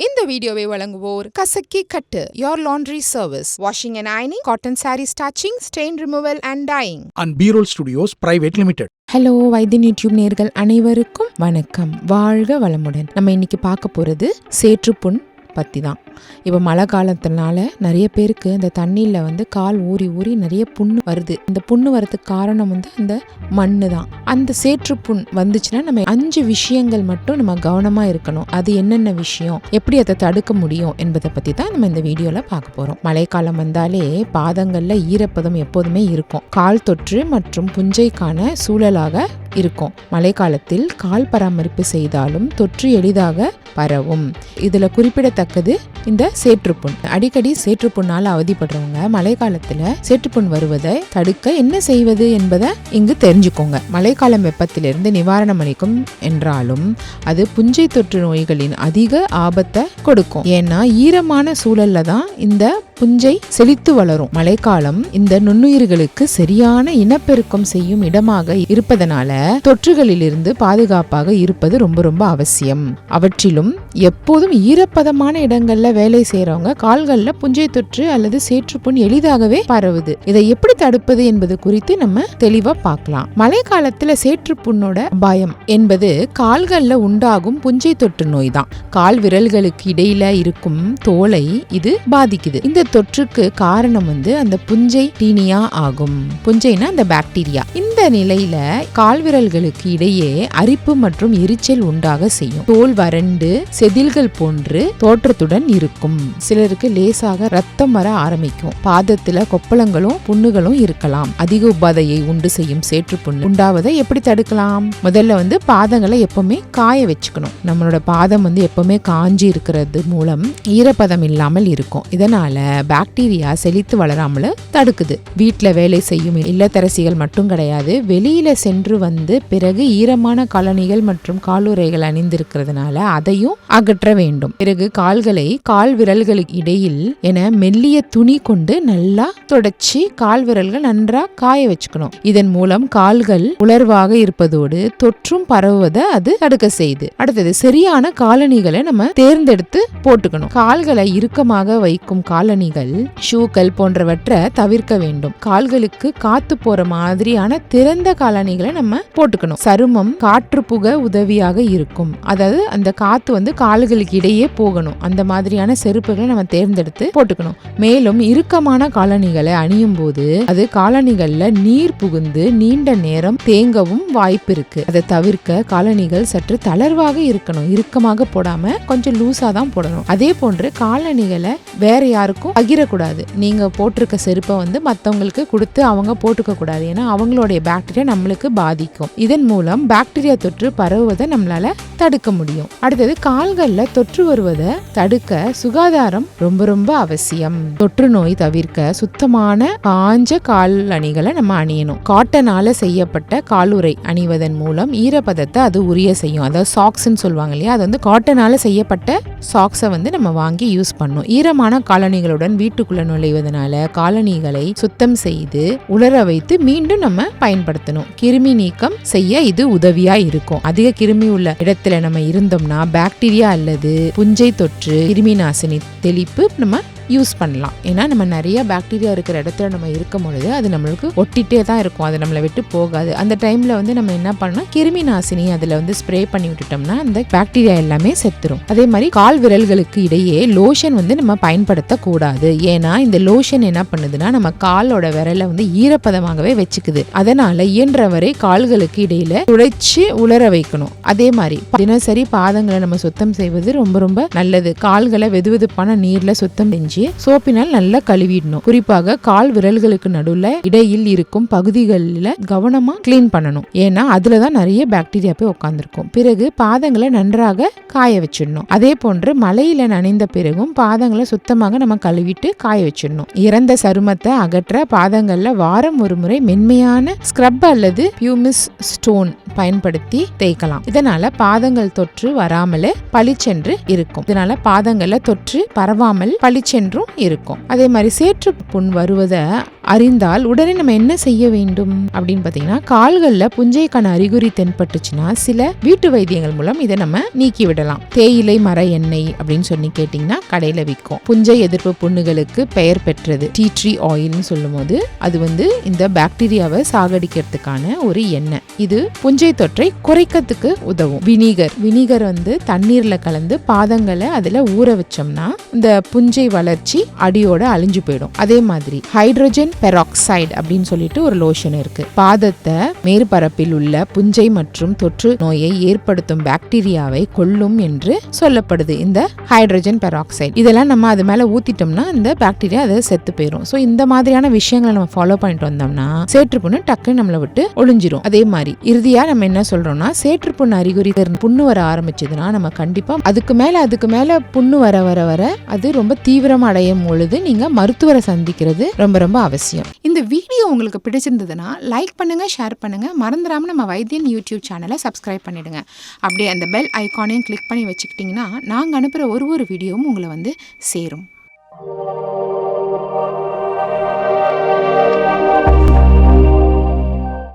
இந்த வீடியோவை வழங்குவோர் கசக்கி கட்டு your laundry service washing and ironing cotton sari starching stain removal and dyeing and B-Roll Studios Private Limited. Hello Vaithiyan YouTube நேர்கள் அனைவருக்கும் வணக்கம். வாழ்க வளமுடன். நம்ம இன்னைக்கு பார்க்க போகிறது சேற்றுப்புண் பற்றி தான் இப்போ மழை காலத்தினால நிறைய பேருக்கு அந்த தண்ணியில் வந்து கால் ஊறி ஊறி நிறைய புண்ணு வருது. இந்த புண்ணு வரதுக்கு காரணம் வந்து அந்த மண்ணு தான். அந்த சேற்று புண் வந்துச்சுன்னா நம்ம அஞ்சு விஷயங்கள் மட்டும் நம்ம கவனமாக இருக்கணும். அது என்னென்ன விஷயம்? எப்படி அதை தடுக்க முடியும்? என்பதை பற்றி தான் நம்ம இந்த வீடியோவில் பார்க்க போகிறோம் மழைக்காலம் வந்தாலே பாதங்களில் ஈரப்பதம் எப்போதுமே இருக்கும். கால் தொற்று மற்றும் புஞ்சைக்கான சூழலாக இருக்கும். மழைக்காலத்தில் கால் பராமரிப்பு செய்தாலும் தொற்று எளிதாக பரவும். இதில் குறிப்பிடத்தக்கது இந்த சேற்றுப்புண். அடிக்கடி சேற்றுப்புண்ணால் அவதிப்படுறவங்க மழைக்காலத்தில் சேற்றுப்புண் வருவதை தடுக்க என்ன செய்வது என்பதை இங்கு தெரிஞ்சுக்கோங்க. மழைக்காலம் வெப்பத்திலிருந்து நிவாரணம் அளிக்கும் என்றாலும் அது புஞ்சை தொற்று நோய்களின் அதிக ஆபத்தை கொடுக்கும். ஏன்னா ஈரமான சூழல்ல தான் இந்த புஞ்சை செழித்து வளரும். மழைக்காலம் இந்த நுண்ணுயிர்களுக்கு சரியான இனப்பெருக்கம் செய்யும் இடமாக இருப்பதனால தொற்றுகளிலிருந்து பாதுகாப்பாக இருப்பது ரொம்ப ரொம்ப அவசியம். அவற்றிலும் எப்போதும் ஈரப்பதமான இடங்கள்ல வேலை செய்யறவங்க கால்கள்ல புஞ்சை தொற்று அல்லது சேற்றுப்புண் எளிதாகவே பரவுது. இதை எப்படி தடுப்பது என்பது குறித்து நம்ம தெளிவா பார்க்கலாம். மழைக்காலத்துல சேற்றுப்புண்ணோட அபாயம் என்பது கால்கள்ல உண்டாகும் புஞ்சை தொற்று நோய் தான் கால் விரல்களுக்கு இடையில இருக்கும் தோலை இது பாதிக்குது. இந்த தொற்றுக்கு காரணம் வந்து அந்த புஞ்சை டீனியா ஆகும். புஞ்சைனா அந்த பாக்டீரியா. இந்த நிலையில கால்விரல்களுக்கு இடையே அரிப்பு மற்றும் எரிச்சல் உண்டாக செய்யும். தோல் வறண்டு செதில்கள் போன்று தோற்றத்துடன் இருக்கும். சிலருக்கு லேசாக ரத்தம் வர ஆரம்பிக்கும். பாதத்துல கொப்பளங்களும் புண்ணுகளும் இருக்கலாம். அதிக உபாதையை உண்டு செய்யும் சேற்று புண்ணு உண்டாவதை எப்படி தடுக்கலாம்? முதல்ல வந்து பாதங்களை எப்பவுமே காய வச்சுக்கணும். நம்மளோட பாதம் வந்து எப்பவுமே காஞ்சி இருக்கிறது மூலம் ஈரப்பதம் இல்லாமல் இருக்கும். இதனால பாக்டீரியா செழித்து வளராமல தடுக்குது. வீட்டில் வேலை செய்யும் இல்லத்தரசிகள் மட்டும் கிடையாது வெளியில சென்று வந்து பிறகு ஈரமான காலணிகள் மற்றும் காலுறைகள் அணிந்திருக்கிறதுனால அதையும் அகற்ற வேண்டும். பிறகு கால்களை கால் விரல்களுக்கு இடையில் என மெல்லிய துணி கொண்டு நல்லா தொடச்சி கால் விரல்கள் நன்றா காய வச்சுக்கணும். இதன் மூலம் கால்கள் உலர்வாக இருப்பதோடு தொற்றும் பரவுவதை அது தடுக்க செய்யுது அடுத்தது சரியான காலணிகளை நம்ம தேர்ந்தெடுத்து போட்டுக்கணும். கால்களை இறுக்கமாக வைக்கும் காலணி காலணிகள் ஷூக்கள் போன்றவற்றை தவிர்க்க வேண்டும். கால்களுக்கு காத்து போற மாதிரியான திறந்த காலணிகளை நம்ம போட்டுக்கணும். சருமம் காற்று புக உதவியாக இருக்கும். அதாவது அந்த காத்து வந்து கால்களுக்கு இடையே போகணும். அந்த மாதிரியான செருப்புகளை நம்ம தேர்ந்தெடுத்து போட்டுக்கணும். மேலும் இறுக்கமான காலணிகளை அணியும் போது அது காலணிகள்ல நீர் புகுந்து நீண்ட நேரம் தேங்கவும் வாய்ப்பு இருக்கு. அதை தவிர்க்க காலணிகள் சற்று தளர்வாக இருக்கணும். இறுக்கமாக போடாம கொஞ்சம் லூஸா தான் போடணும். அதே போன்று காலணிகளை வேற யாருக்கும் பகிரக்கூடாது. நீங்கள் போட்டிருக்க செருப்பை வந்து மற்றவங்களுக்கு கொடுத்து அவங்க போட்டுக்கக்கூடாது. ஏன்னா அவங்களுடைய பாக்டீரியா நம்மளுக்கு பாதிக்கும். இதன் மூலம் பாக்டீரியா தொற்று பரவுவதை நம்மளால தடுக்க முடியும். அடுத்தது கால்களில் தொற்று வருவதை தடுக்க சுகாதாரம் ரொம்ப ரொம்ப அவசியம். தொற்று நோய் தவிர்க்க சுத்தமான காஞ்ச கால் அணிகளை நம்ம அணியணும். காட்டனால செய்யப்பட்ட காலுறை அணிவதன் மூலம் ஈரப்பதத்தை அது உரிய செய்யும். அதாவது சாக்ஸ்ன்னு சொல்லுவாங்க இல்லையா? அது வந்து காட்டனால செய்யப்பட்ட சாக்ஸை வந்து நம்ம வாங்கி யூஸ் பண்ணும் ஈரமான காலணிகளோட காலணிகளுடன் வீட்டுக்குள்ள நுழைவதனால காலணிகளை சுத்தம் செய்து உலர வைத்து மீண்டும் நம்ம பயன்படுத்தணும். கிருமி நீக்கம் செய்ய இது உதவியா இருக்கும். அதிக கிருமி உள்ள இடத்துல நம்ம இருந்தோம்னா பாக்டீரியா அல்லது புஞ்சை தொற்று கிருமி நாசினி தெளிப்பு நம்ம யூஸ் பண்ணலாம். ஏன்னா நம்ம நிறைய பாக்டீரியா இருக்கிற இடத்துல நம்ம இருக்கும் பொழுது அது நம்மளுக்கு ஒட்டிகிட்டே தான் இருக்கும். அது நம்மளை விட்டு போகாது. அந்த டைமில் வந்து நம்ம என்ன பண்ணால் கிருமி நாசினி அதில் வந்து ஸ்ப்ரே பண்ணி விட்டுட்டோம்னா அந்த பாக்டீரியா எல்லாமே செத்துரும். அதே மாதிரி கால் விரல்களுக்கு இடையே லோஷன் வந்து நம்ம பயன்படுத்தக்கூடாது. ஏன்னா இந்த லோஷன் என்ன பண்ணுதுன்னா நம்ம காலோட விரலை வந்து ஈரப்பதமாகவே வச்சுக்குது. அதனால இயன்றவரை கால்களுக்கு இடையில துடைச்சு உலர வைக்கணும். அதே மாதிரி தினசரி பாதங்களை நம்ம சுத்தம் செய்வது ரொம்ப ரொம்ப நல்லது. கால்களை வெதுவெதுப்பான நீர்ல சுத்தம் செஞ்சு சோப்பினால் நல்லா கழுவிடணும். குறிப்பாக கால் விரல்களுக்கு நடுவுல இடையில் இருக்கும் பகுதிகளில் கவனமா க்ளீன் பண்ணணும். ஏன்னா அதில் தான் நிறைய பாக்டீரியா போய் உட்காந்துருக்கும் பிறகு பாதங்களை நன்றாக காய வச்சிடணும். அதே போன்று மலையில நனைந்த பிறகும் பாதங்களை சுத்தமாக நம்ம கழுவிட்டு காய வச்சிடணும். இறந்த சருமத்தை அகற்ற பாதங்கள்ல வாரம் ஒரு முறை மென்மையான ஸ்க்ரப் அல்லது பியூமிஸ் ஸ்டோன் பயன்படுத்தி தேய்க்கலாம். இதனால பாதங்கள் தொற்று வராமலே பளிச்சென்று இருக்கும். இதனால பாதங்கள்ல தொற்று பரவாமல் பளிச்சென்று என்றும் இருக்கும். அதே மாதிரி சேற்று புண் வருவதை அறிந்தால் உடனே நம்ம என்ன செய்ய வேண்டும் அப்படின்னு பார்த்தீங்கன்னா கால்களில் புஞ்சைக்கான அறிகுறி தென்பட்டுச்சுன்னா சில வீட்டு வைத்தியங்கள் மூலம் இதை நம்ம நீக்கி விடலாம். தேயிலை மர எண்ணெய் அப்படின்னு சொல்லி கேட்டிங்கன்னா கடையில் விற்கும். புஞ்சை எதிர்ப்பு புண்ணுகளுக்கு பெயர் பெற்றது. டீ ட்ரீ ஆயில்னு சொல்லும்போது அது வந்து இந்த பாக்டீரியாவை சாகடிக்கிறதுக்கான ஒரு எண்ணெய். இது புஞ்சை தொற்றை குறைக்கிறதுக்கு உதவும். வினிகர். வினிகர் வந்து தண்ணீர்ல கலந்து பாதங்களை அதுல ஊற வச்சோம்னா இந்த புஞ்சை வளர்ச்சி அடியோட அழிஞ்சு போயிடும். அதே மாதிரி ஹைட்ரஜன் பெராக்சைடு அப்படின்னு சொல்லிட்டு ஒரு லோஷன் இருக்கு. பாதத்தை மேற்பரப்பில் உள்ள புஞ்சை மற்றும் தொற்று நோயை ஏற்படுத்தும் பாக்டீரியாவை கொல்லும் என்று சொல்லப்படுது. இந்த ஹைட்ரஜன் பெராக்சைடு. இதெல்லாம் நம்ம அது மேல ஊத்திட்டோம்னா இந்த பாக்டீரியா அதை செத்து போயிடும் ஸோ இந்த மாதிரியான விஷயங்களை நம்ம ஃபாலோ பண்ணிட்டு வந்தோம்னா சேற்றுப்புண்ணு டக்குன்னு நம்மளை விட்டு ஒளிஞ்சிரும். அதே மாதிரி இறுதியா நம்ம என்ன சொல்றோம்னா சேற்றுப்புண்ணு அறிகுறி புண்ணு வர ஆரம்பிச்சதுன்னா நம்ம கண்டிப்பா அதுக்கு மேல அதுக்கு மேல புண்ணு வர வர வர அது ரொம்ப தீவிரம் அடையும் பொழுது நீங்க மருத்துவரை சந்திக்கிறது ரொம்ப ரொம்ப அவசியம். இந்த வீடியோ உங்களுக்கு பிடிச்சிருந்ததுன்னா லைக் பண்ணுங்க ஷேர் பண்ணுங்க. மறந்துடாமல் நம்ம வைத்தியன் யூடியூப் சேனலை சப்ஸ்கிரைப் பண்ணிடுங்க. அப்படியே அந்த பெல் ஐகானையும் கிளிக் பண்ணி வச்சுக்கிட்டிங்கன்னா நாங்கள் அனுப்புகிற ஒரு ஒரு வீடியோவும் உங்களை வந்து சேரும்.